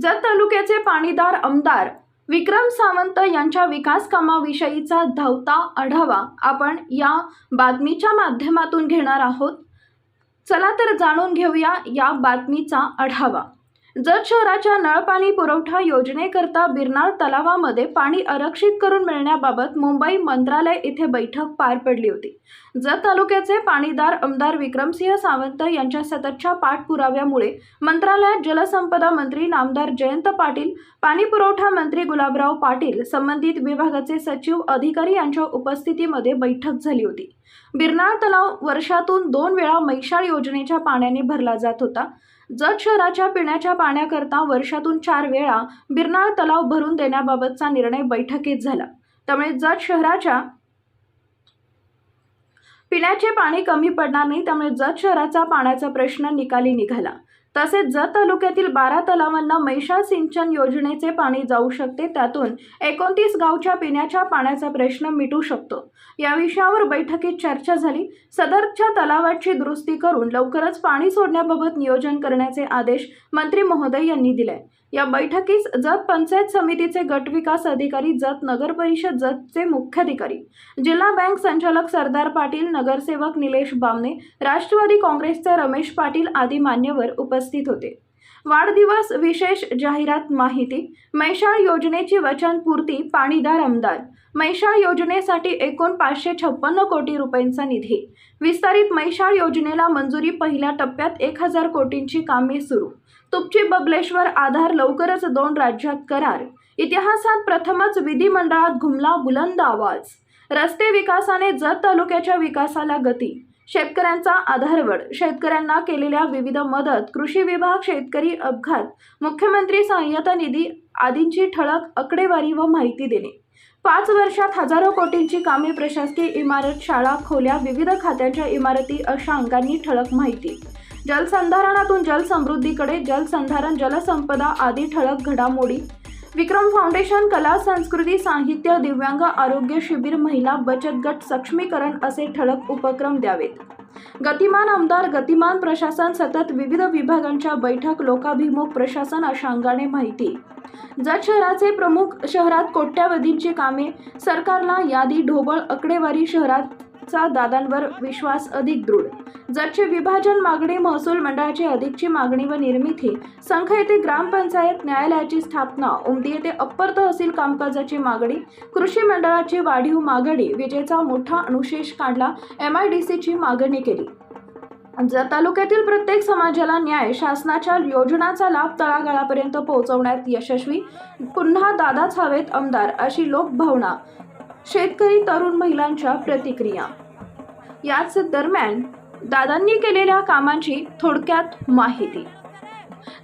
जत तालुक्याचे पाणीदार आमदार विक्रम सावंत यांच्या विकास कामाविषयीचा धावता आढावा आपण या बातमीच्या माध्यमातून घेणार आहोत. चला तर जाणून घेऊया या बातमीचा आढावा. जत शहराच्या नळपाणी पुरवठा योजनेकरता बिरनाळ तलावामध्ये पाणी आरक्षित करून मिळण्याबाबत मुंबई मंत्रालय इथे बैठक पार पडली होती. जत तालुक्याचे पाणीदार आमदार विक्रमसिंह सावंत यांच्या सततच्या पाठपुराव्यामुळे मंत्रालयात जलसंपदा मंत्री नामदार जयंत पाटील पाणी पुरवठा मंत्री गुलाबराव पाटील संबंधित विभागाचे सचिव अधिकारी यांच्या उपस्थितीमध्ये बैठक झाली होती. बिरनाळ तलाव वर्षातून दोन वेळा मैशाळ योजनेच्या पाण्याने भरला जात होता. जत शहराच्या पिण्याच्या पाण्याकरता वर्षातून चार वेळा बिरनाळ तलाव भरून देण्याबाबतचा निर्णय बैठकीत झाला. त्यामुळे जत शहराच्या पिण्याचे पाणी कमी पडणार नाही त्यामुळे जत शहराचा पाण्याचा प्रश्न निकाली निघाला. तसेच जत तालुक्यातील बारा तलावांना मैशाळ सिंचन योजनेचे पाणी जाऊ शकते त्यातून एकोणतीस गावच्या पिण्याच्या पाण्याचा प्रश्न मिटू शकतो. या विषयावर बैठकीत चर्चा झाली. सदरच्या तलावाची दुरुस्ती करून लवकरच पाणी सोडण्याबाबत नियोजन करण्याचे आदेश मंत्री महोदय यांनी दिले. या बैठकीस जत पंचायत समितीचे गट विकास अधिकारी जत नगर परिषद जतचे मुख्याधिकारी जिल्हा बँक संचालक सरदार पाटील नगरसेवक निलेश बामने राष्ट्रवादी काँग्रेसचे रमेश पाटील आदी मान्यवर उपस्थित होते. वाढदिवस विशेष जाहिरात माहिती मैशाळ योजनेची वचनपूर्ती पाणीदार आमदार. मैशाळ योजनेसाठी एकूण पाचशे छप्पन्न कोटी रुपयांचा निधी. विस्तारित मैशाळ योजनेला मंजुरी पहिल्या टप्प्यात एक हजार कोटींची कामे सुरू. तुपची बबलेश्वर आधार लवकरच दोन राज्यात करार. इतिहासात प्रथमच विधिमंडळात घुमला बुलंद आवाज. रस्ते विकासाने जत तालुक्याच्या विकासाला गती. शेतकऱ्यांचा आधारवड शेतकऱ्यांना केलेल्या विविध मदत कृषी विभाग शेतकरी अपघात मुख्यमंत्री सहाय्यता निधी आदींची ठळक आकडेवारी व माहिती देणे. पाच वर्षात हजारो कोटींची कामे प्रशासकीय इमारत शाळा खोल्या विविध खात्यांच्या इमारती अशा अंगांनी ठळक माहिती. जलसंधारणातून जलसमृद्धीकडे जलसंधारण जलसंपदा आदी ठळक घडामोडी विक्रम फाउंडेशन कला संस्कृती साहित्य दिव्यांग आरोग्य शिबिर महिला बचत गट सक्षमीकरण असे ठळक उपक्रम द्यावेत. गतिमान आमदार गतिमान प्रशासन सतत विविध विभागांच्या बैठक लोकाभिमुख प्रशासन अशा अंगाने माहिती. जत शहराचे प्रमुख शहरात कोट्यावधींची कामे सरकारला यादी ढोबळ आकडेवारी शहरात शहराचा दादांवर विश्वास अधिक दृढ. जतचे विभाजन मागणी महसूल मंडळाची अधिकची मागणी व निर्मिती संख येथे ग्रामपंचायत न्यायालयाची स्थापना उमदी येथे अप्पर तहसील कामकाजाची मागणी कृषी मंडळाची वाढीव मागणी विजेचा मोठा अनुशेष काढला एम आय डी सीची मागणी केली. जर तालुक्यातील प्रत्येक समाजाला न्याय शासनाच्या योजनाचा लाभ तळागाळापर्यंत पोहोचवण्यात यशस्वी पुन्हा दादाच हवेत आमदार अशी लोकभावना शेतकरी तरुण महिलांच्या प्रतिक्रिया. याच दरम्यान दादांनी केलेल्या कामांची थोडक्यात माहिती.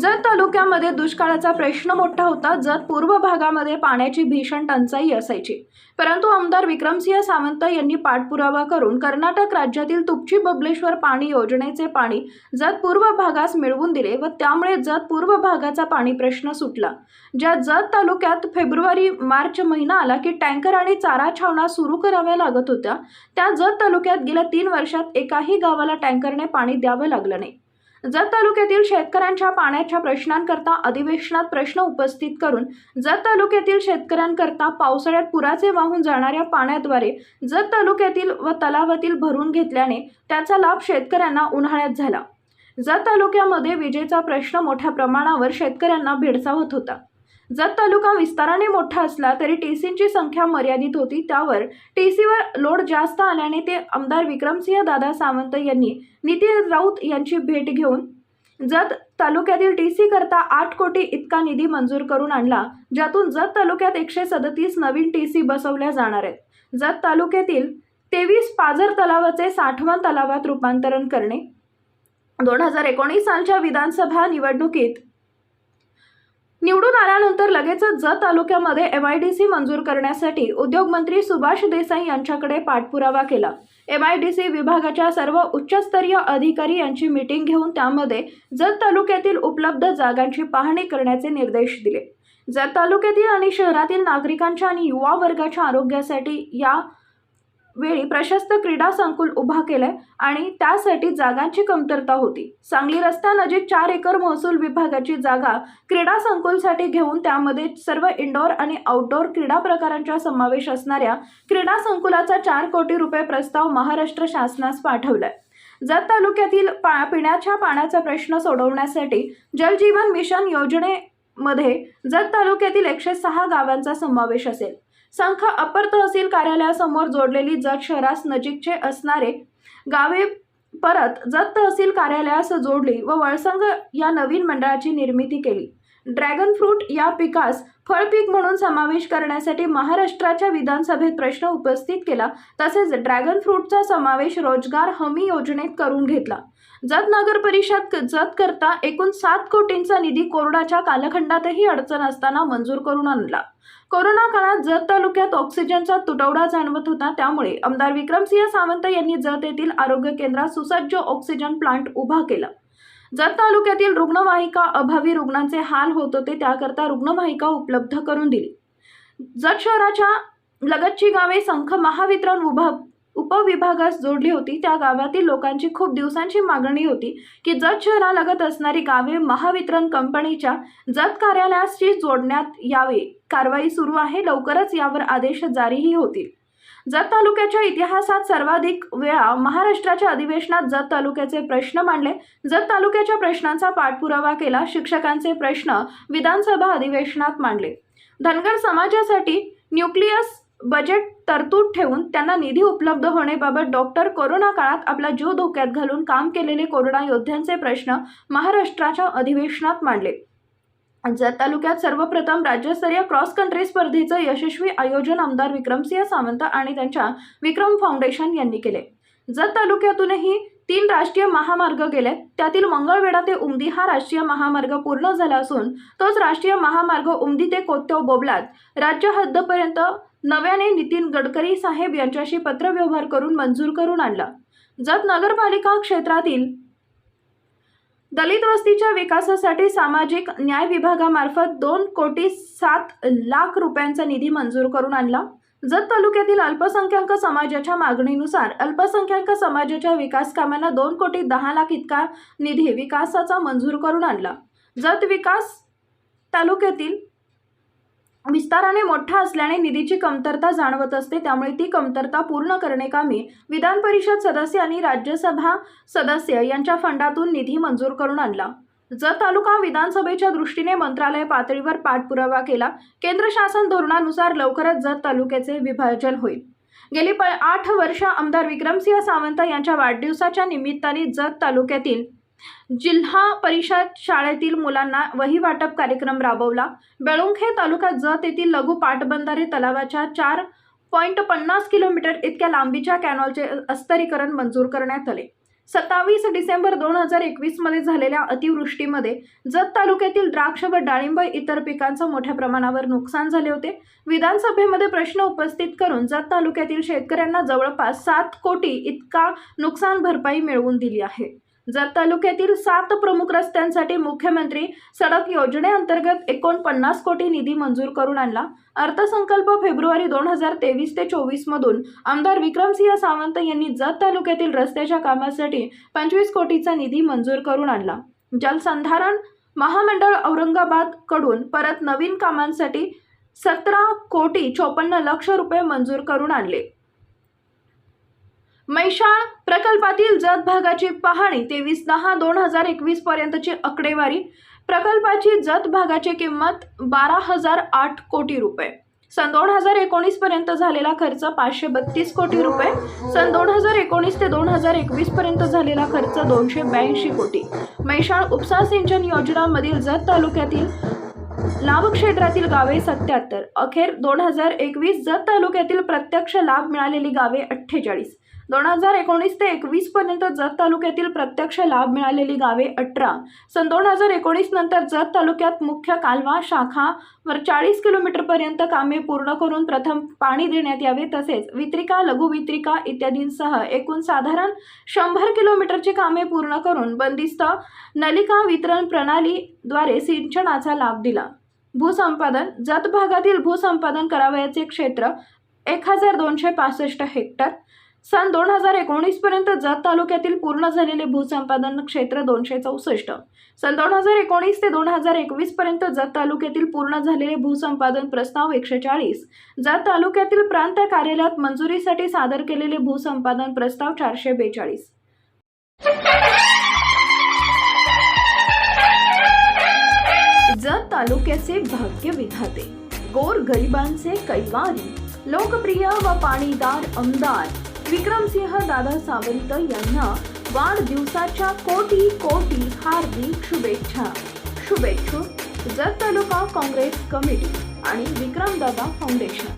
जत तालुक्यामध्ये दुष्काळाचा प्रश्न मोठा होता जत पूर्व भागामध्ये पाण्याची भीषण टंचाई असायची. परंतु आमदार विक्रमसिंह सावंत यांनी पाठपुरावा करून कर्नाटक राज्यातील तुपची बबलेश्वर पाणी योजनेचे पाणी जत पूर्व भागास मिळवून दिले व त्यामुळे जत पूर्व भागाचा पाणी प्रश्न सुटला ज्या जत तालुक्यात फेब्रुवारी मार्च महिना आला की टँकर आणि चारा छावण्या सुरू कराव्या लागत होत्या त्या जत तालुक्यात गेल्या तीन वर्षात एकाही गावाला टँकरने पाणी द्यावं लागलं नाही. जत तालुक्यातील शेतकऱ्यांच्या पाण्याच्या प्रश्नांकरता अधिवेशनात प्रश्न उपस्थित करून जत तालुक्यातील शेतकऱ्यांकरता पावसाळ्यात पुराचे वाहून जाणाऱ्या पाण्याद्वारे जत तालुक्यातील व तलावातील भरून घेतल्याने त्याचा लाभ शेतकऱ्यांना उन्हाळ्यात झाला. जत तालुक्यामध्ये विजेचा प्रश्न मोठ्या प्रमाणावर शेतकऱ्यांना भेडसावत होता. जत तालुका विस्ताराने मोठा असला तरी टीसींची संख्या मर्यादित होती. त्यावर टीसीवर लोड जास्त आल्याने ते आमदार विक्रमसिंह दादा सावंत यांनी नितीन राऊत यांची भेट घेऊन जत तालुक्यातील टीसी करता आठ कोटी इतका निधी मंजूर करून आणला ज्यातून जत तालुक्यात एकशे सदतीस नवीन टी सी बसवल्या जाणार आहेत. जत तालुक्यातील तेवीस पाझर तलावाचे साठवण तलावात रूपांतरण करणे. दोन हजार एकोणीस सालच्या विधानसभा निवडणुकीत निवडून आल्यानंतर लगेचच जत तालुक्यामध्ये एम आय डी सी मंजूर करण्यासाठी उद्योगमंत्री सुभाष देसाई यांच्याकडे पाठपुरावा केला. एम आय डी सी विभागाच्या सर्व उच्चस्तरीय अधिकारी यांची मीटिंग घेऊन त्यामध्ये जत तालुक्यातील उपलब्ध जागांची पाहणी करण्याचे निर्देश दिले. जत तालुक्यातील आणि शहरातील नागरिकांच्या आणि युवा वर्गाच्या आरोग्यासाठी या वेळी प्रशस्त क्रीडा संकुल उभा केलंय आणि त्यासाठी जागांची कमतरता होती. सांगली रस्त्यानजीक चार एकर महसूल विभागाची जागा क्रीडा संकुलसाठी घेऊन त्यामध्ये सर्व इंडोर आणि आउटडोर क्रीडा प्रकारांचा समावेश असणाऱ्या क्रीडा संकुलाचा चार कोटी रुपये प्रस्ताव महाराष्ट्र शासनास पाठवलाय. जत तालुक्यातील पा पिण्याच्या पाण्याचा प्रश्न सोडवण्यासाठी जलजीवन मिशन योजनेमध्ये जत तालुक्यातील एकशे सहा गावांचा समावेश असेल. संख अपर तहसील कार्यालयासमोर जोडलेली जत शहरास नजीकचे असणारे गावे परत जत तहसील कार्यालयास जोडली व वळसंग या नवीन मंडळाची निर्मिती केली. ड्रॅगन फ्रूट या पिकास फळपीक म्हणून समावेश करण्यासाठी महाराष्ट्राच्या विधानसभेत प्रश्न उपस्थित केला. तसेच ड्रॅगन फ्रूटचा समावेश रोजगार हमी योजनेत करून घेतला. जत नगर परिषद जत करता एकूण सात कोटींचा निधी कोरोनाच्या कालखंडातही अडचण असताना मंजूर करून आणला. कोरोना काळात जत तालुक्यात ऑक्सिजनचा तुटवडा जाणवत होता. त्यामुळे आमदार विक्रमसिंह सावंत यांनी जत येथील आरोग्य केंद्रात सुसज्ज ऑक्सिजन प्लांट उभा केला. जत तालुक्यातील रुग्णवाहिका अभावी रुग्णांचे हाल होत होते त्याकरता रुग्णवाहिका उपलब्ध करून दिली. जत शहराच्या लगतची गावे संख महावितरण उभा उपविभागास जोडली होती. त्या गावातील लोकांची खूप दिवसांची मागणी होती की जत शहरालगत असणारी गावे महावितरण कंपनीच्या जत कार्यालयाशी जोडण्यात यावे. कारवाई सुरू आहे. लवकरच यावर आदेश जारीही होतील. जत तालुक्याच्या इतिहासात सर्वाधिक वेळा महाराष्ट्राच्या अधिवेशनात जत तालुक्याचे प्रश्न मांडले. जत तालुक्याच्या प्रश्नांचा पाठपुरावा केला. शिक्षकांचे प्रश्न विधानसभा अधिवेशनात मांडले. धनगर समाजासाठी न्यूक्लियस बजेट तरतूद ठेवून त्यांना निधी उपलब्ध होण्याबाबत डॉक्टर कोरोना काळात आपला जीव धोक्यात घालून काम केलेले कोरोना योद्ध्यांचे प्रश्न महाराष्ट्राच्या अधिवेशनात मांडले. जत तालुक्यात सर्वप्रथम राज्यस्तरीय क्रॉस कंट्री स्पर्धेचं यशस्वी आयोजन आमदार विक्रमसिंह सावंत आणि त्यांच्या विक्रम फाउंडेशन यांनी केले. जत तालुक्यातूनही तीन राष्ट्रीय महामार्ग गेले. त्यातील मंगळवेढा ते उमदी हा राष्ट्रीय महामार्ग पूर्ण झाला असून तोच राष्ट्रीय महामार्ग उमदी ते कोत्तेव बोबलात. राज्य हद्दपर्यंत नव्याने नितीन गडकरी साहेब यांच्याशी पत्रव्यवहार करून मंजूर करून आणला. जत नगरपालिका क्षेत्रातील दलित वस्तीच्या विकासासाठी सामाजिक न्याय विभागामार्फत दोन कोटी सात लाख रुपयांचा निधी मंजूर करून आणला. जत तालुक्यातील अल्पसंख्याक समाजाच्या मागणीनुसार अल्पसंख्याक समाजाच्या विकास कामांना दोन कोटी दहा लाख इतका निधी विकासाचा मंजूर करून आणला. जत विकास तालुक्यातील विस्ताराने मोठा असल्याने निधीची कमतरता जाणवत असते. त्यामुळे ती कमतरता पूर्ण करण्याकामी विधान परिषद सदस्य आणि राज्यसभा सदस्य यांच्या फंडातून निधी मंजूर करून आणला. जत तालुका विधानसभेच्या दृष्टीने मंत्रालय पातळीवर पाठपुरावा केला. केंद्र शासन धोरणानुसार लवकरच जत तालुक्याचे विभाजन होईल. गेली प आठ वर्ष आमदार विक्रमसिंह सावंत यांच्या वाढदिवसाच्या निमित्ताने जत तालुक्यातील जिल्हा परिषद शाळेतील मुलांना वही वाटप कार्यक्रम राबवला. बेळुंखे तालुक्यात जत येथील लघु पाटबंधारे तलावाच्या चार पॉईंट पन्नास किलोमीटर इतक्या लांबीच्या कॅनॉलचे अस्तरीकरण मंजूर करण्यात आले. सत्तावीस डिसेंबर दोन हजार एकवीसमध्ये झालेल्या अतिवृष्टीमध्ये जत तालुक्यातील द्राक्ष व डाळिंब इतर पिकांचं मोठ्या प्रमाणावर नुकसान झाले होते. विधानसभेमध्ये प्रश्न उपस्थित करून जत तालुक्यातील शेतकऱ्यांना जवळपास सात कोटी इतका नुकसान भरपाई मिळवून दिली आहे. जत तालुक्यातील सात प्रमुख रस्त्यांसाठी मुख्यमंत्री सडक योजनेअंतर्गत एकोणपन्नास कोटी निधी मंजूर करून आणला अर्थसंकल्प फेब्रुवारी दोन हजार तेवीस ते चोवीसमधून आमदार विक्रमसिंह सावंत यांनी जत तालुक्यातील रस्त्याच्या कामासाठी पंचवीस कोटीचा निधी मंजूर करून आणला. जलसंधारण महामंडळ औरंगाबादकडून परत नवीन कामांसाठी सतरा कोटी चोपन्न लक्ष रुपये मंजूर करून आणले. मैशाळ प्रकल्पातील जत भागाची पाहणी तेवीस दहा दोन हजार एकवीस पर्यंतची आकडेवारी. प्रकल्पाची जत भागाची किंमत बारा हजार आठ कोटी रुपये. सन दोन हजार एकोणीस पर्यंत झालेला खर्च पाचशे बत्तीस कोटी रुपये. सन दोन हजार एकोणीस ते दोन हजार एकवीस पर्यंत झालेला खर्च दोनशे ब्याऐंशी कोटी. मैशाळ उपसा सिंचन योजनामधील जत तालुक्यातील लाभक्षेत्रातील गावे सत्याहत्तर. अखेर दोन हजार एकवीस जत तालुक्यातील प्रत्यक्ष लाभ मिळालेली गावे अठ्ठेचाळीस. दोन हजार एकोणीस ते एकवीस पर्यंत जत तालुक्यातील प्रत्यक्ष लाभ मिळालेली गावे अठरा. सन दोन हजार एकोणीस नंतर जत तालुक्यात मुख्य कालवा शाखा वर चाळीस किलोमीटरपर्यंत कामे पूर्ण करून प्रथम पाणी देण्यात यावे तसेच वित्रिका लघुवित्रिका इत्यादींसह एकूण साधारण शंभर किलोमीटरची कामे पूर्ण करून बंदिस्त नलिका वितरण प्रणालीद्वारे सिंचनाचा लाभ दिला. भूसंपादन जत भागातील भूसंपादन करावयाचे क्षेत्र एक हजार दोनशे पासष्ट हेक्टर सन दोन हजार एकोणीसपर्यंत जत तालुक्यातील पूर्ण झालेले भूसंपादन क्षेत्र दोनशे चौसष्ट. सन दोन हजार एकोणीस ते दोन हजार एकवीस पर्यंत जत तालुक्यातील पूर्ण झालेले भूसंपादन प्रस्ताव एकशे चाळीस. जत तालुक्यातील प्रांत कार्यालयात मंजुरीसाठी सादर केलेले भूसंपादन प्रस्ताव चारशे बेचाळीस. जत तालुक्याचे भाग्य विधाते. गोर गरिबांचे कैवारी. लोकप्रिय व पाणीदार आमदार. विक्रमसिंह दादा सावंत यांना वाढदिवसाच्या कोटी कोटी हार्दिक शुभेच्छा. शुभेच्छू जत तालुका काँग्रेस कमिटी आणि विक्रमदादा फाउंडेशन.